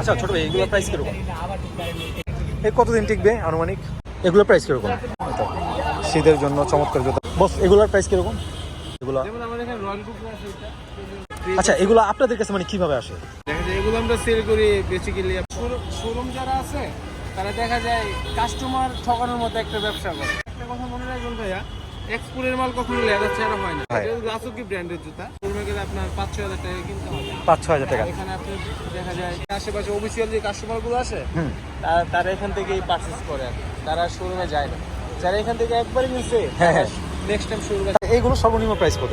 আচ্ছা ছোট ভাই এগুলোর প্রাইস কীরকম? এই কতদিন টিকবে আনুমানিক? এগুলোর প্রাইস কীরকম? শীতের জন্য চমৎকার জুতা। বস এগুলোর প্রাইস কীরকম? এগুলো যেমন আমাদের এখানে রয়্যাল বুক আছে এটা আচ্ছা এগুলো আপনাদের কাছে মানে কীভাবে আসে? দেখা যায় এগুলো আমরা সেল করি বেসিক্যালি শোরুম যারা আছে তারা দেখা যায় কাস্টমার ঠকানোর মতো একটা ব্যবসা করে। একটা কথা মনে রাখবেন ভাইয়া এক্সপোর্টের মাল কখনো লেদার ছাড়া হয় না। হয়। রাসুকি ব্র্যান্ডের জুতা। শোরুমে গেলে আপনার পাঁচ ছয় হাজার টাকা কিনতে হবে। পাঁচ ছ হাজার টাকা। এখানে আপনি দেখা যায় আশেপাশে অফিসিয়াল যে কাস্টমারগুলো আসে তারা তারা এখান থেকেই পারচেস করে আর কি। তারা শোরুমে যায় না। যারা এখান থেকে একবারই নিচ্ছে হ্যাঁ, হ্যাঁ। নেক্সট টাইম শোরুমে এইগুলো সর্বনিম্ন প্রাইস কত?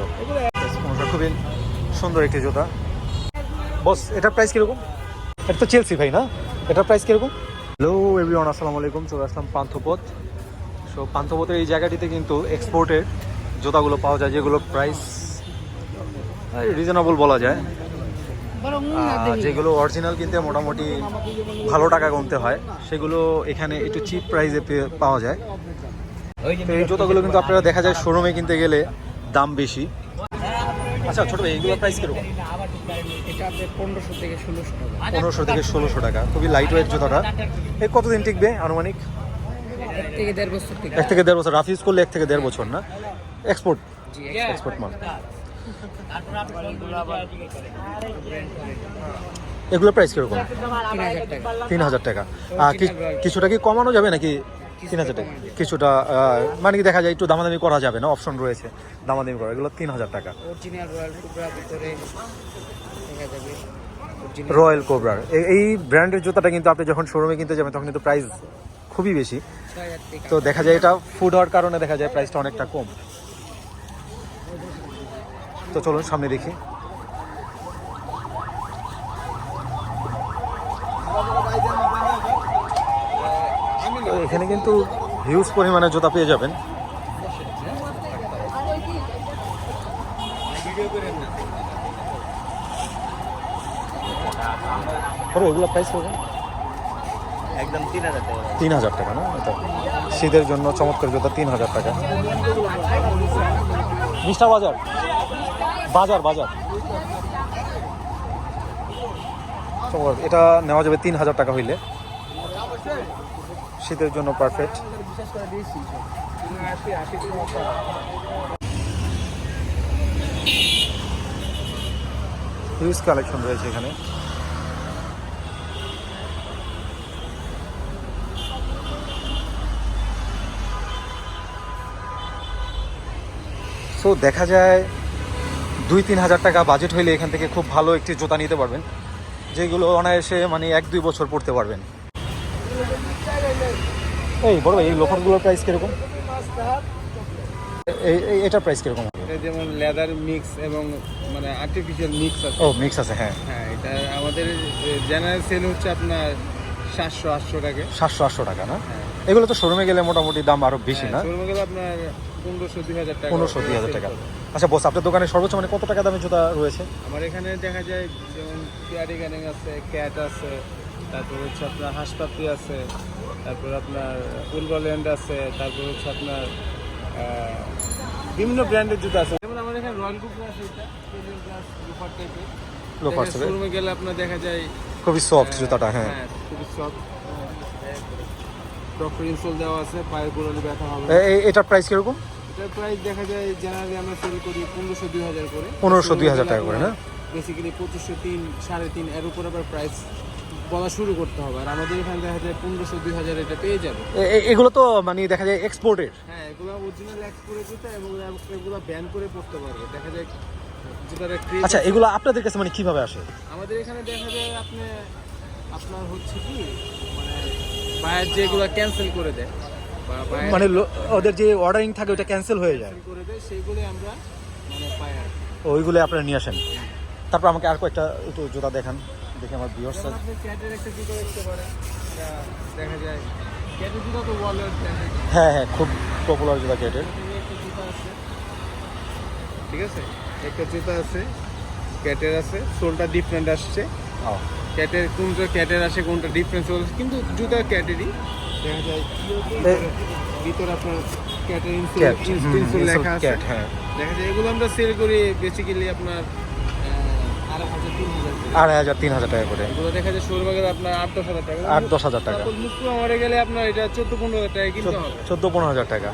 খুবই সুন্দর একটি জুতা। বস এটার প্রাইস কীরকম? এটা তো চেলসি ভাই না? এটার প্রাইস কীরকম? হ্যালো এভরিওয়ান আসসালামু আলাইকুম চলে আসলাম পান্থপথ। সো পান্থপথের এই জায়গাটিতে কিন্তু এক্সপোর্টের জুতাগুলো পাওয়া যায় যেগুলো প্রাইস রিজনেবল বলা যায়। যেগুলো অরিজিনাল কিনতে মোটামুটি ভালো টাকা গুনতে হয় সেগুলো এখানে একটু চিপ প্রাইসে পাওয়া যায়। তো এই জুতাগুলো কিন্তু আপনারা দেখা যায় শোরুমে কিনতে গেলে দাম বেশি। আচ্ছা ছোট ভাই প্রাইস কীরকম? পনেরোশো থেকে ষোলোশো টাকা। পনেরোশো থেকে ষোলোশো টাকা খুবই লাইট ওয়েট জুতাটা। এই কতদিন টিকবে আনুমানিক? এক থেকে দেড় বছর থেকে এক থেকে দেড় বছর। রাফ ইউজ করলে এক থেকে দেড় বছর না? এক্সপোর্ট এক্সপোর্ট মাল। এগুলোর প্রাইস কীরকম? তিন হাজার টাকা। কিছুটা কি কমানো যাবে নাকি তিন হাজার টাকা? কিছুটা মানে কি দেখা যায় একটু দামাদামি করা যাবে না? অপশন রয়েছে দামাদামি করা। এগুলো তিন হাজার টাকা। রয়্যাল কোবরার এই ব্র্যান্ডের জুতাটা কিন্তু আপনি যখন শোরুমে কিনতে যাবেন, তখন কিন্তু প্রাইস খুবই বেশি। তো দেখা যায় এটা ফুড হওয়ার কারণে দেখা যায় প্রাইসটা অনেকটা কম। তো চলুন সামনে দেখি। এখানে কিন্তু হিউজ পরিমাণে জুতা পেয়ে যাবেন। এগুলো প্রাইস একদম তিন হাজার টাকা। তিন হাজার টাকা না? এটা শীতের জন্য চমৎকার জুতা তিন হাজার টাকা। মিষ্টা বাজার। বাজার বাজার। এটা নেওয়া যাবে তিন হাজার টাকা হইলে। শীতের জন্য পারফেক্ট হিউজ কালেকশন রয়েছে এখানে। সো দেখা যায় দুই তিন হাজার টাকা বাজেট হইলে এখান থেকে খুব ভালো একটি জুতা নিতে পারবেন যেগুলো অনায়াসে মানে এক দুই বছর পড়তে পারবেন। এই বড় ভাই এই লোফারগুলোর প্রাইস কীরকম? এই এই- এটার প্রাইস কীরকম? যেমন লেদার মিক্স এবং মানে আর্টিফিশিয়াল মিক্স আছে। ও মিক্স আছে হ্যাঁ। হ্যাঁ এটা আমাদের জেনারেল সেল হচ্ছে আপনার সাতশো আটশো টাকা। সাতশো আটশো টাকা না? হ্যাঁ এগুলো তো শোরুমে গেলে মোটামুটি দাম আরও বেশি না? শোরুমে গেলে আপনার পনেরোশো দুই হাজার টাকা। পনেরোশো দুই হাজার টাকা। আচ্ছা বস আপনার দোকানে সর্বোচ্চ মানে কত টাকা দামের জুতা রয়েছে? আমার এখানে দেখা যায় যেমন পিয়ারি গ্যানিং আছে ক্যাট আছে তারপর হচ্ছে আপনার হাসপাতি আছে তারপর আপনার উলবল্যান্ড আছে তারপর হচ্ছে আপনার বিভিন্ন ব্র্যান্ডের জুতো আছে। যেমন আমার এখানে রয়্যাল বুক আছে এটা লোফার টাইপের লোফার শোরুমে গেলে আপনার দেখা যায় খুবই সফট জুতাটা হ্যাঁ। খুবই সফট ডক্টর ইনসোল দেওয়া আছে পায়ের গোড়ালি ব্যথা হবে এ- এ- এটার প্রাইস কীরকম? এটার প্রাইস দেখা যায় জেনারেলি আমরা সেল করি পনেরোশো দুই হাজার করে। পনেরোশো দুই হাজার টাকা করে না? বেসিক্যালি পঁচিশশো তিন সাড়ে তিন এর উপর আবার প্রাইস বলা শুরু করতে হবে। আর আমাদের এখানে দেখা যায় পনেরোশো দুই হাজার এটা পেয়ে যাবে। এগুলো তো মানে দেখা যায় এক্সপোর্টের হ্যাঁ এগুলো অরিজিনাল এক্সপোর্টের জুতা এবং এগুলো ব্যান করে পড়তে পারবে। দেখা যায় আচ্ছা এগুলো আপনাদের কাছে মানে কীভাবে আসে? আমাদের এখানে দেখা যায় আপনি আপনার হচ্ছে কি মানে বায়ার যেগুলো ক্যান্সেল করে দেয় মানে ওদের যে অর্ডারিং থাকে ওটা ক্যান্সেল হয়ে যায়। Cancel করে দেয় সেইগুলো আমরা মানে পাই আর ওইগুলো আপনারা নিয়ে আসেন। তারপর আমাকে আর কয়েকটা একটু জুতা দেখান। দেখি আমার বিয়ার্স যেমন আপনি ক্যাটের একটা জুতো দেখতে পারেন দেখা যায়। ক্যাটের জুতো তো ওয়ালেট হ্যাঁ হ্যাঁ খুব পপুলার জুতা ক্যাটের জুতো আছে। ঠিক আছে? একটা জুতো আছে ক্যাটের আছে সোলটা ডিফারেন্ট আসছে। ক্যাটের কোনটা ক্যাটের আসে কোনটা ডিফারেন্স কিন্তু জুতা ক্যাটেরই দেখা যায় ভিতরে আপনার ক্যাটের লেখা আছে। হ্যাঁ। দেখা যায় এগুলো আমরা সেল করি বেসিক্যালি আপনার আড়াই হাজার তিন হাজার টাকা করে। এগুলো দেখা যায় শোরুমে গেলে আপনার আট দশ হাজার টাকা। আট দশ হাজার টাকা। গেলে আপনার এটা চোদ্দ পনেরো হাজার টাকা কিনতে হবে। চোদ্দ পনেরো হাজার টাকা।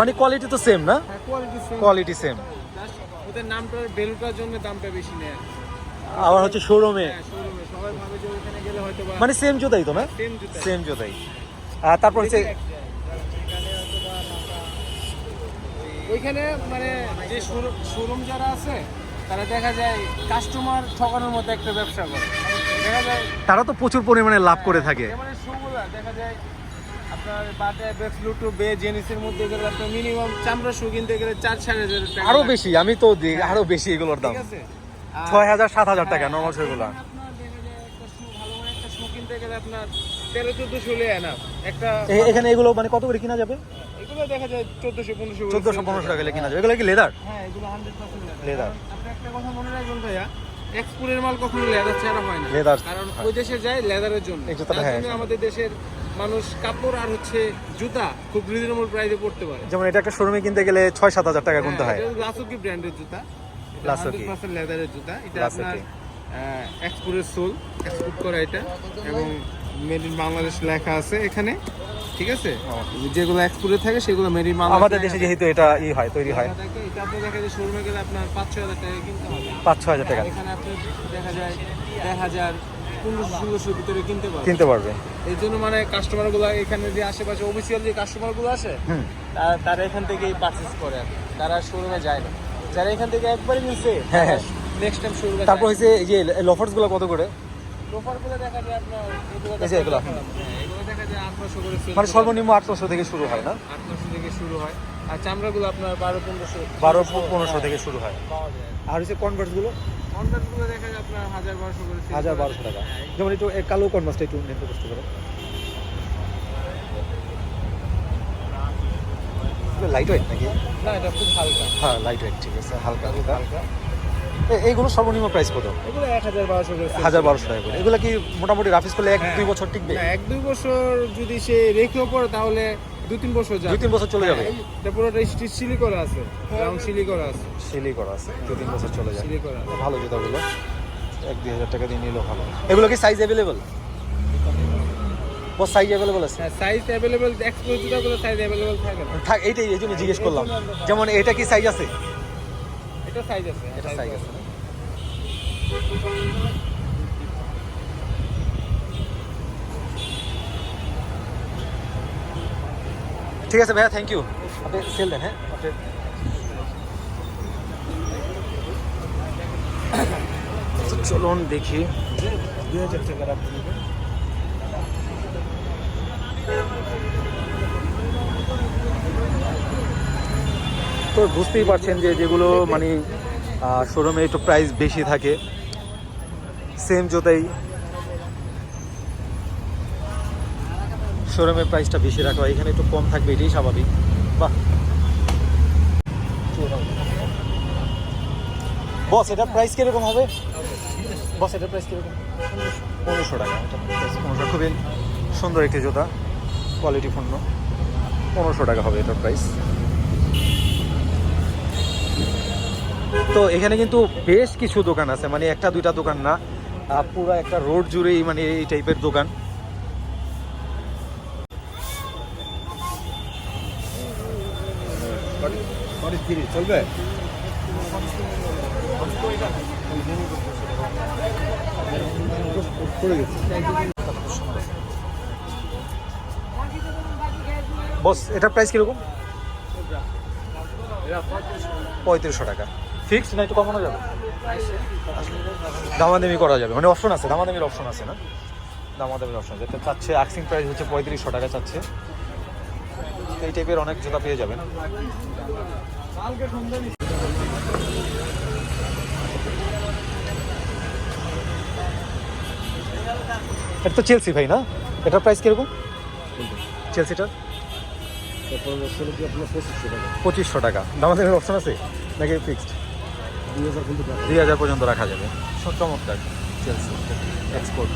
মানে কোয়ালিটি তো সেম না? কোয়ালিটি কোয়ালিটি সেম ওদের নামটার ভ্যালুটার জন্য দামটা বেশি নেয়। আবার হচ্ছে হ্যাঁ শোরুমে সবাই ভাবে যে ওইখানে গেলে হয়তো মানে সেম জুতাই তো না সেম জুতা সেম জুতাই। আর তারপর হচ্ছে ওইখানে মানে যে শোরুম যারা আছে তারা দেখা যায় কাস্টমার ঠকানোর মতো একটা ব্যবসা করে। দেখা যায় তারা তো প্রচুর পরিমাণে লাভ করে থাকে। যেমন শুগুলা দেখা যায় আপনার বাটে বেক্স লুটু বে জেনিসের মধ্যে গেলে আপনার মিনিমাম চামড়া শু কিনতে গেলে চার সাড়ে হাজার টাকা আরও বেশি আমি তো দিই আরও বেশি এগুলোর দাম। ছয় হাজার সাত হাজার টাকা নর্মাল সেগুলো আপনার দেখা যায় একটা শু ভালো মানে একটা গেলে আপনার তেরো চোদ্দশো লে না একটা এখানে এগুলো মানে কত করে কিনা যাবে? এগুলো দেখা যায় চোদ্দশো পনেরোশো চোদ্দশো পনেরোশো টাকা কিনা যাবে। এগুলো কি লেদার হ্যাঁ এগুলো হান্ড্রেড পার্সেন্ট Leather। আপনি একটা কথা মনে রাখবেন ভাইয়া এক্সপোর্টের মাল কখনো লেদার ছাড়া হয় না। Leather, কারণ হ্যাঁ। ওই দেশে যায় লেদারের জন্য। হ্যাঁ, জন্য হ্যাঁ। আমাদের দেশের মানুষ কাপড় আর হচ্ছে জুতা খুব রিজনেবল প্রাইসে পড়তে পারে। যেমন এটা একটা শোরুমে কিনতে গেলে ছয় সাত হাজার টাকা গুনতে হয়। লাসুকি ব্র্যান্ডের জুতা। লেদারের জুতা। এটা। আপনার এক্সপোর্টের সোল এক্সপোর্ট করা এটা এবং মেড ইন বাংলাদেশ লেখা আছে এখানে ঠিক আছে? যেগুলো এক্সপোর্টে থাকে সেগুলো মেড ইন বাংলাদেশ আমাদের দেশে যেহেতু এটা ই হয় তৈরি হয়। এটা আপনি দেখা যায় শোরুমে গেলে আপনার পাঁচ ছয় হাজার টাকা কিনতে হবে। পাঁচ ছয় হাজার টাকা। এখানে আপনি দেখা যায় এক হাজার পনেরোশো ষোলোশোর ভিতরে কিনতে পারবেন কিনতে পারবে। এই জন্য মানে কাস্টমারগুলো এখানে যে আশেপাশে অফিসিয়াল যে কাস্টমারগুলো আসে তারা- এখান থেকেই পারচেস করে। তারা শোরুমে যায় না। যারা এখান থেকে একবারে নিচ্ছে হ্যাঁ, হ্যাঁ। নেক্সট টাইম শোরুমে তারপর হচ্ছে এই যে লফার্সগুলো কত করে? লোফার দেখা যায় আপনার এই যে এগুলো। হ্যাঁ, এগুলো দেখা যায় আটশো করে মানে সর্বনিম্ন আটশোশো থেকে শুরু হয় না? আটশো থেকে শুরু হয়। আর চামড়াগুলো আপনার বারো পনেরোশো। বারো পনেরোশো থেকে শুরু হয়। আর হচ্ছে কনভার্সগুলো? দেখা যায় আপনার হাজার বারোশো করে হাজার বারোশো টাকা। যেমন একটু কালো কনভার্সটা একটু নিতে কষ্ট করে। লাইট ওয়েট নাকি না এটা খুব হালকা। হ্যাঁ লাইট ওয়েট ঠিক আছে হালকা। হালকা। এইগুলো সর্বনিম্ন প্রাইস কত? এগুলো এক হাজার বারোশো করে হাজার বারোশো টাকা করে। এগুলো কি মোটামুটি রাফিস করলে এক হ্যাঁ। দুই বছর টিকবে? এক দুই বছর যদি সে রেখেও পড়ে তাহলে দুই তিন বছর যাবে। দুই তিন বছর চলে যাবে? এটা পুরোটা স্টিচ সিলি করা আছে রাউন্ড সিলি করা আছে। সেলই করা আছে দুই তিন বছর চলে যায় সিলি করা আছে। ভালো জুতাগুলো। এক দুই হাজার টাকা দিয়ে নিলেও ভালো। এগুলো কি size available boss size available আছে? হ্যাঁ সাইজ অ্যাভেলেবল এক্সপোজ জুতাগুলো সাইজ অ্যাভেলেবল থাকে না। থাক এইটাই এই জন্য জিজ্ঞেস করলাম। যেমন এটা কি সাইজ আছে? এটা সাইজ আছে এটা সাইজ আছে ঠিক আছে ভাইয়া থ্যাংক ইউ আপনি সেল দেন হ্যাঁ? আপনি তো চলুন দেখি। দুই হাজার টাকা রাখতে তো বুঝতেই পারছেন যে যেগুলো মানে শোরুমে একটু প্রাইস বেশি থাকে। সেম জুতাই। শোরুমের প্রাইসটা বেশি রাখা হয়। এখানে একটু কম থাকবে, এটাই স্বাভাবিক। বাহ। বস, এটার প্রাইস কীরকম হবে? বস, এটার প্রাইস কীরকম? পনেরোশো টাকা। পনেরোশো। খুবই সুন্দর একটি জুতা। কোয়ালিটি পণ্য। পনেরোশো টাকা হবে এটার প্রাইস তো এখানে কিন্তু বেশ কিছু দোকান আছে মানে একটা, দুইটা দোকান না পুরো একটা রোড জুড়েই মানে এই টাইপের দোকান। চলবে বস এটার প্রাইস কীরকম? পঁয়ত্রিশশো টাকা। ফিক্স না একটু কমানো যাবে? দামাদামি করা যাবে। মানে অপশন আছে দামাদামির অপশন আছে না? দামাদামির অপশন আছে। এটা চাচ্ছে আক্সিং প্রাইস হচ্ছে পঁয়ত্রিশশো টাকা চাচ্ছে। এই টাইপের অনেক জুতা পেয়ে যাবেন। এটা তো চেলসি ভাই না? এটার প্রাইস কীরকম? চেলসিটার পঁচিশশো টাকা। দামাদামির অপশন আছে? নাকি ফিক্সড দুই হাজার পর্যন্ত রাখা যাবে। সব চমৎকার। চেলসি এক্সপোর্ট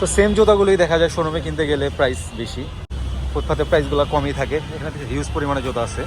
তো সেম জুতাগুলোই দেখা যায় শোরুমে কিনতে গেলে প্রাইস বেশি। ফুটপাতে প্রাইসগুলো কমই থাকে। এখানে হিউজ পরিমাণে জুতা আছে।